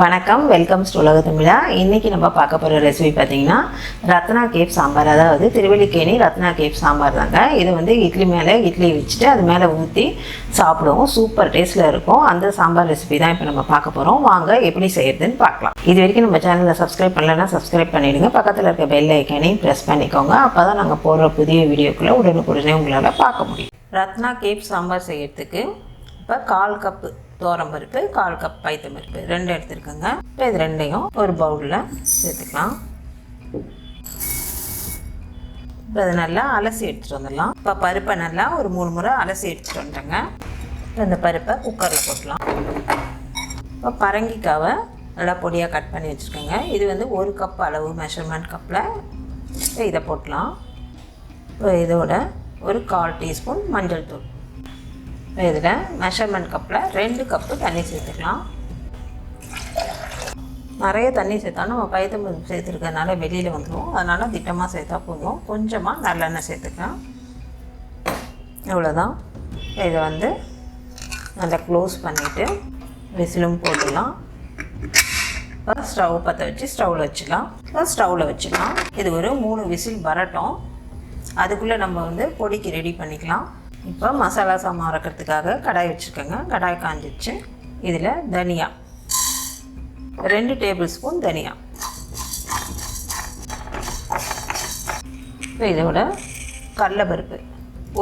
வணக்கம் welcome to உலக தமிழா. இன்றைக்கி நம்ம பார்க்க போகிற ரெசிபி பார்த்தீங்கன்னா ரத்னா கேப் சாம்பார். அதாவது திருவள்ளிக்கேணி ரத்னா கேப் சாம்பார் தாங்க. இது வந்து இட்லி மேலே இட்லி வச்சுட்டு அது மேலே ஊற்றி சாப்பிடுவோம். சூப்பர் டேஸ்ட்டில் இருக்கும். அந்த சாம்பார் ரெசிபி தான் இப்போ நம்ம பார்க்க போகிறோம் வாங்க எப்படி செய்யறதுன்னு பார்க்கலாம். இது வரைக்கும் நம்ம சேனலில் சப்ஸ்கிரைப் பண்ணலைன்னா சப்ஸ்கிரைப் பண்ணிவிடுங்க பக்கத்தில் இருக்க பெல் ஐக்கானையும் ப்ரெஸ் பண்ணிக்கோங்க. அப்போ தான் நாங்கள் போடுற புதிய வீடியோக்குள்ளே உடனுக்குடனே உங்களால் பார்க்க முடியும். ரத்னா கேப் சாம்பார் செய்யறதுக்கு இப்போ கால் கப்பு பருப்பு கால் கப் பைத்தம்பருப்பு ரெண்டு எடுத்துருக்கோங்க. இப்போ இது ரெண்டையும் ஒரு பவுலில் சேர்த்துக்கலாம். இப்போ அதை நல்லா அலசி எடுத்துகிட்டு வந்துடலாம். இப்போ பருப்பை நல்லா ஒரு மூணு முறை அலசி எடுத்துகிட்டு வந்துட்டேங்க. இப்போ இந்த பருப்பை குக்கரில் போட்டலாம் இப்போ பரங்கிக்காவை நல்லா பொடியாக கட் பண்ணி வச்சுருக்கேங்க. இது வந்து ஒரு கப் அளவு மெஷர்மெண்ட் கப்பில் இதை போட்டலாம் இப்போ இதோட ஒரு கால் டீஸ்பூன் மஞ்சள் தூள். இதில் மெஷர்மெண்ட் கப்பில் ரெண்டு கப்பு தண்ணி சேர்த்துக்கலாம். நிறைய தண்ணி சேர்த்தாலும் நம்ம பயத்தம்பருப்பு சேர்த்துருக்கறனால வெளியில் வந்துடும் அதனால் திட்டமாக சேர்த்தா போதும். கொஞ்சமாக நல்லெண்ணெய் சேர்த்துக்கலாம். இவ்வளோதான் இதை வந்து நல்லா க்ளோஸ் பண்ணிவிட்டு விசிலும் போட்டுடலாம் ஸ்டவ் பற்ற வச்சு ஸ்டவ்வில் வச்சுக்கலாம். ஸ்டவ்வில் வச்சுக்கலாம். இது ஒரு மூணு விசில் வரட்டும். அதுக்குள்ளே நம்ம வந்து பொடிக்கு ரெடி பண்ணிக்கலாம். இப்போ மசாலா சாமான் அரைக்கிறதுக்காக கடாய் வச்சுருக்கேங்க. கடாய் காஞ்சிச்சு இதில் தனியா. ரெண்டு டேபிள் ஸ்பூன் தனியா. இப்போ இதோட கடலைப்பருப்பு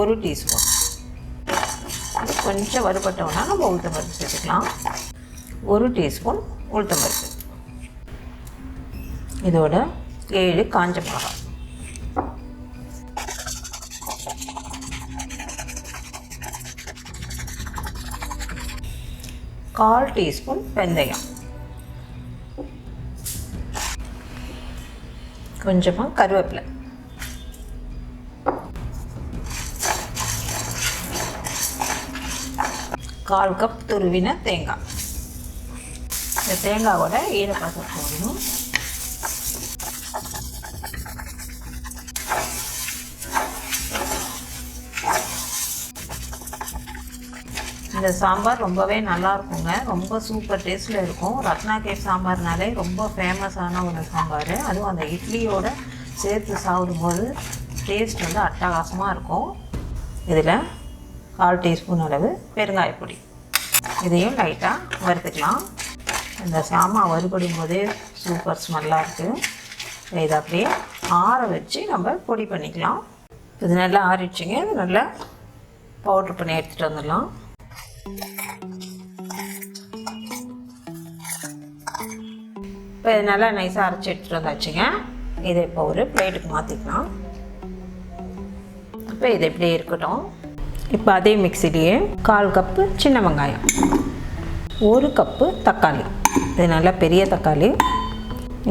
ஒரு டீஸ்பூன். கொஞ்சம் வறுபட்டோம்னா நம்ம உளுத்தம்பருப்பு சேர்த்துக்கலாம். ஒரு டீஸ்பூன் உளுத்தம்பருப்பு இதோட ஏழு காஞ்ச மிளகாய். கால் டீஸ்பூன் வெந்தயம். கொஞ்சமாக கருவேப்பிலை. கால் கப் துருவின தேங்காய். இந்த தேங்காவோட ஈரப்பதம் போடணும். இந்த சாம்பார் ரொம்பவே நல்லா இருக்குங்க ரொம்ப சூப்பர் டேஸ்ட்டில் இருக்கும். ரத்னா கேப் சாம்பார்னாலே ரொம்ப ஃபேமஸான ஒரு சாம்பார். அதுவும் அந்த இட்லியோட சேர்த்து சாப்பிடும்போது டேஸ்ட் வந்து அட்டகாசமாக இருக்கும். இதில் கால் டீஸ்பூன் அளவு பெருங்காயப்பொடி இதையும் லைட்டாக வறுத்துக்கலாம். இந்த சாமான் வறுபடும் போதே சூப்பர் ஸ்மெல்லாக இருக்குது இதை அப்படியே ஆற வச்சு நம்ம பொடி பண்ணிக்கலாம். இது நல்லா ஆறிடுச்சிங்க. இது நல்லா பவுட்ரு பண்ணி எடுத்துகிட்டு வந்துடலாம். இப்போ இது நல்லா நைஸாக அரைச்சி எடுத்துகிட்டு வந்தாச்சுங்க. இதை இப்போ ஒரு பிளேட்டுக்கு மாற்றிக்கலாம் இப்போ இது இப்படியே இருக்கட்டும். இப்போ அதே மிக்சிலேயே கால் கப்பு சின்ன வெங்காயம். ஒரு கப்பு தக்காளி. இது நல்லா பெரிய தக்காளி.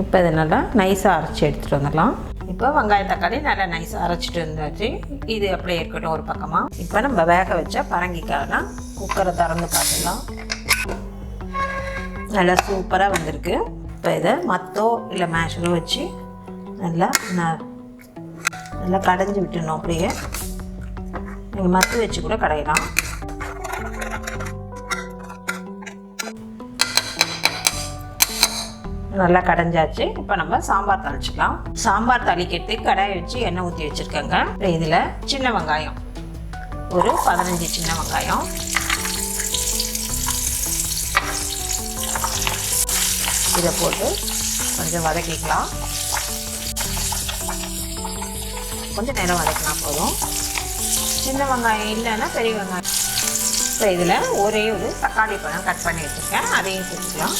இப்போ இதை நல்லா நைஸாக அரைச்சி எடுத்துகிட்டு வந்துடலாம். இப்போ வெங்காய தக்காளி நல்லா நைஸாக அரைச்சிட்டு இருந்தாச்சு இது அப்படியே இருக்கட்டும் ஒரு பக்கமாக இப்போ நம்ம வேக வச்ச பரங்கிக்காயெல்லாம் குக்கரை திறந்து பார்த்துக்கலாம் நல்லா சூப்பராக வந்திருக்கு. இப்போ இதை மத்தோ இல்லை மேஷரோ வச்சு நல்லா ந- நல்லா கடைஞ்சி விட்டுடணும் அப்படியே. நீங்கள் மத்து வச்சு கூட கடையலாம். நல்லா கடைஞ்சாச்சு. இப்போ நம்ம சாம்பார் தாளிச்சுக்கலாம். சாம்பார் தாளிக்கிறதுக்கு கடாயை வச்சு எண்ணெய் ஊற்றி வச்சுருக்கேங்க. இதில் சின்ன வெங்காயம். ஒரு பதினஞ்சு சின்ன வெங்காயம். இதை போட்டு கொஞ்சம் வதக்கிக்கலாம். கொஞ்சம் நேரம் வதக்கினா போதும். சின்ன வெங்காயம் இல்லைன்னா பெரிய வெங்காயம். இப்போ இதில் ஒரே ஒரு தக்காளி பழம் கட் பண்ணி வச்சுருக்கேன். அதையும் சேர்த்துக்கலாம்.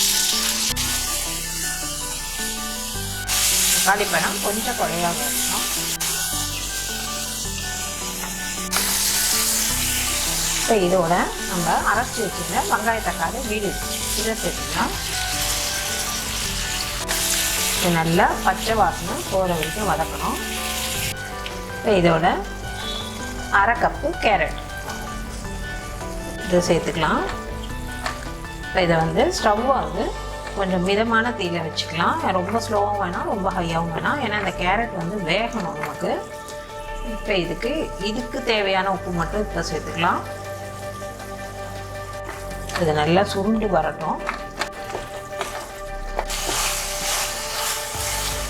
தக்காளி பழம் கொஞ்சம் குறையாக இருக்கணும். இப்போ இதோட நம்ம அரைச்சி வச்சுருந்த வெங்காய தக்காளி வீடு இதை சேர்த்துக்கலாம். இது நல்லா பச்சை வாசனை போகிற வரைக்கும் வதக்கணும். இப்போ இதோட அரை கப்பு கேரட். இதை சேர்த்துக்கலாம். இப்போ இதை வந்து ஸ்டவ் வந்து கொஞ்சம் மிதமான தீயில வச்சுக்கலாம். ரொம்ப ஸ்லோவாகவும் வேணாம் ரொம்ப ஹையாகவும் வேணாம். ஏன்னா இந்த கேரட் வந்து வேகணும் நமக்கு. இப்போ இதுக்கு இதுக்கு தேவையான உப்பு மட்டும் இப்போ சேர்த்துக்கலாம். இது நல்லா சுருண்டு வரட்டும்.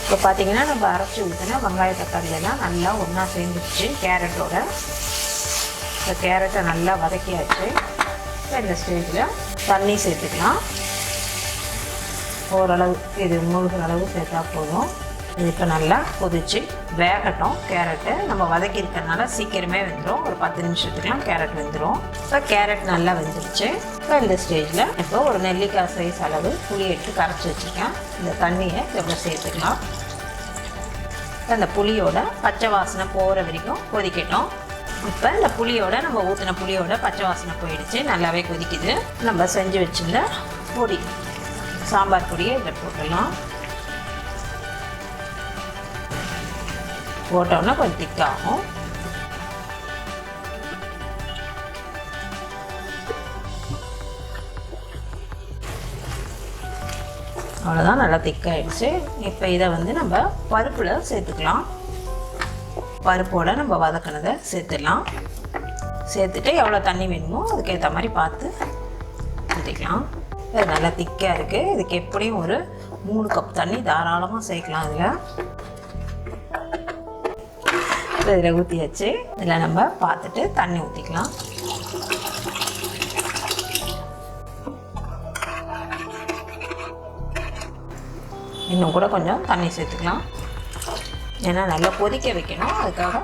இப்போ பார்த்தீங்கன்னா நம்ம அரைச்சி ஊற்றினா வெங்காய தக்காளி எல்லாம் நல்லா ஒன்றா சேர்ந்துச்சு கேரட்டோட இந்த கேரட்டை நல்லா வதக்கியாச்சு. இப்போ இந்த ஸ்டேஜில் தண்ணி சேர்த்துக்கலாம். ஓரளவு இது மூழ்கிற அளவு சேர்த்தா போதும். இது இப்போ நல்லா கொதிச்சு வேகட்டும் கேரட்டு. நம்ம வதக்கி இருக்கிறதுனால சீக்கிரமே வெந்துடும் ஒரு பத்து நிமிஷத்துக்குலாம் கேரட் வெந்துடும் இப்போ கேரட் நல்லா வெந்துருச்சு. இப்போ இந்த ஸ்டேஜில் இப்போ ஒரு நெல்லிக்காய் சைஸ் அளவு புளி எடுத்து கரைச்சி வச்சுருக்கேன். இந்த தண்ணியை எவ்வளோ சேர்த்துக்கலாம். அந்த புளியோட பச்சை வாசனை போகிற வரைக்கும் கொதிக்கட்டும். இப்போ இந்த புளியோட நம்ம ஊற்றின புளியோட பச்சை வாசனை போயிடுச்சு. நல்லாவே கொதிக்குது. நம்ம செஞ்சு வச்சிருந்த பொடி. சாம்பார் பொடியை இதில் போட்டுடலாம். போட்டோம்னா கொஞ்சம் திக்காகும் அவ்வளோதான் நல்லா திக்காயிடுச்சு இப்போ இதை வந்து நம்ம பருப்பில் சேர்த்துக்கலாம். பருப்போடு நம்ம வதக்கினதை சேர்த்துடலாம். சேர்த்துட்டு எவ்வளோ தண்ணி வேணுமோ அதுக்கேற்ற மாதிரி பார்த்து ஊற்றிக்கலாம் இது நல்லா திக்காக இருக்குது இதுக்கு எப்படியும் ஒரு மூணு கப் தண்ணி தாராளமாக சேர்க்கலாம் அதில் இதில் ஊற்றியாச்சு இதில் நம்ம பார்த்துட்டு தண்ணி ஊற்றிக்கலாம் இன்னும் கூட கொஞ்சம் தண்ணி சேர்த்துக்கலாம். ஏன்னா நல்லா கொதிக்க வைக்கணும். அதுக்காக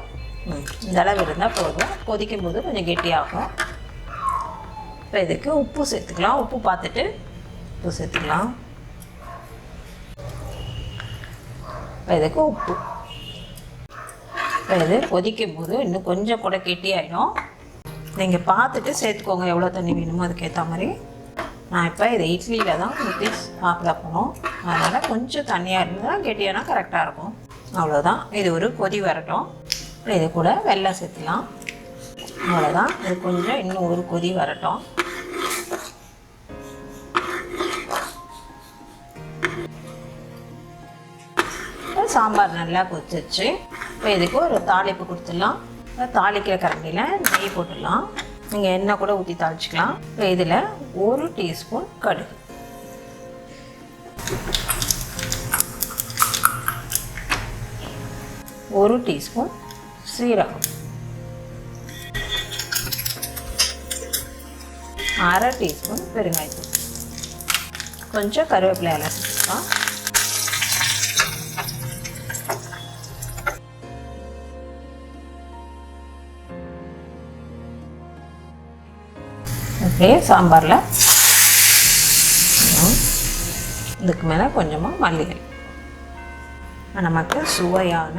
இந்த அளவு இருந்தால் போதும். கொதிக்கும் போது கொஞ்சம் கெட்டியாகும். இப்போ இதுக்கு உப்பு சேர்த்துக்கலாம். உப்பு பார்த்துட்டு உப்பு சேர்த்துக்கலாம். இப்போ இதுக்கு உப்பு. இப்போ இது கொதிக்கும் போது இன்னும் கொஞ்சம் கூட கெட்டி ஆகிடும் நீங்கள் பார்த்துட்டு சேர்த்துக்கோங்க. எவ்வளோ தண்ணி வேணுமோ அதுக்கேற்ற மாதிரி. நான் இப்போ இதை இட்லியில் தான் ஊற்றி சாப்பிட போகணும் அதனால் கொஞ்சம் தண்ணியாக இருந்தால் கெட்டியானா கரெக்டாக இருக்கும். அவ்வளோதான் இது ஒரு கொதி வரட்டும். இது கூட வெள்ளை சேர்த்துலாம் அவ்வளோதான் இது கொஞ்சம் இன்னும் ஒரு கொதி வரட்டும். சாம்பார் நல்லா கொதிச்சிச்சு இப்போ இதுக்கு ஒரு தாளிப்பு கொடுத்துடலாம். தாளிக்கிற கரண்டியில் நெய் போட்டுடலாம். நீங்கள் எண்ணெய் கூட ஊற்றி தாளிச்சிக்கலாம். இப்போ இதில் ஒரு டீஸ்பூன் கடுகு. ஒரு டீஸ்பூன் சீரகம். அரை டீஸ்பூன் பெருங்காயத்தூள். கொஞ்சம் கருவேப்பிலை அலசி சேர்த்துக்கலாம் அப்படியே சாம்பாரில். இதுக்கு மேலே கொஞ்சமாக மல்லிகை. நமக்கு சுவையான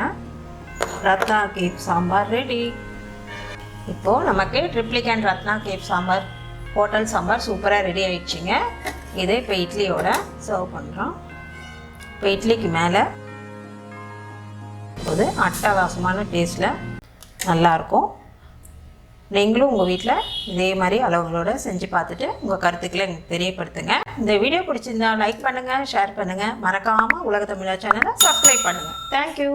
ரத்னா கேப் சாம்பார் ரெடி இப்போது நமக்கு ட்ரிப்ளிகன் ரத்னா கேப் சாம்பார் ஹோட்டல் சாம்பார் சூப்பராக ரெடி ஆயிடுச்சுங்க. இதே இப்போ இட்லியோட சர்வ் பண்ணுறோம் இப்போ இட்லிக்கு மேலே ஒரு அட்டகாசமான டேஸ்ட்டில் நல்லாயிருக்கும் நீங்களும் உங்கள் வீட்டில் இதே மாதிரி அளவுகளோடு செஞ்சு பார்த்துட்டு உங்கள் கருத்துக்களை எனக்கு தெரியப்படுத்துங்க. இந்த வீடியோ பிடிச்சிருந்தா லைக் பண்ணுங்கள் ஷேர் பண்ணுங்கள் மறக்காமல் உலக தமிழா சேனலை சப்ஸ்கிரைப் பண்ணுங்கள் தேங்க்யூ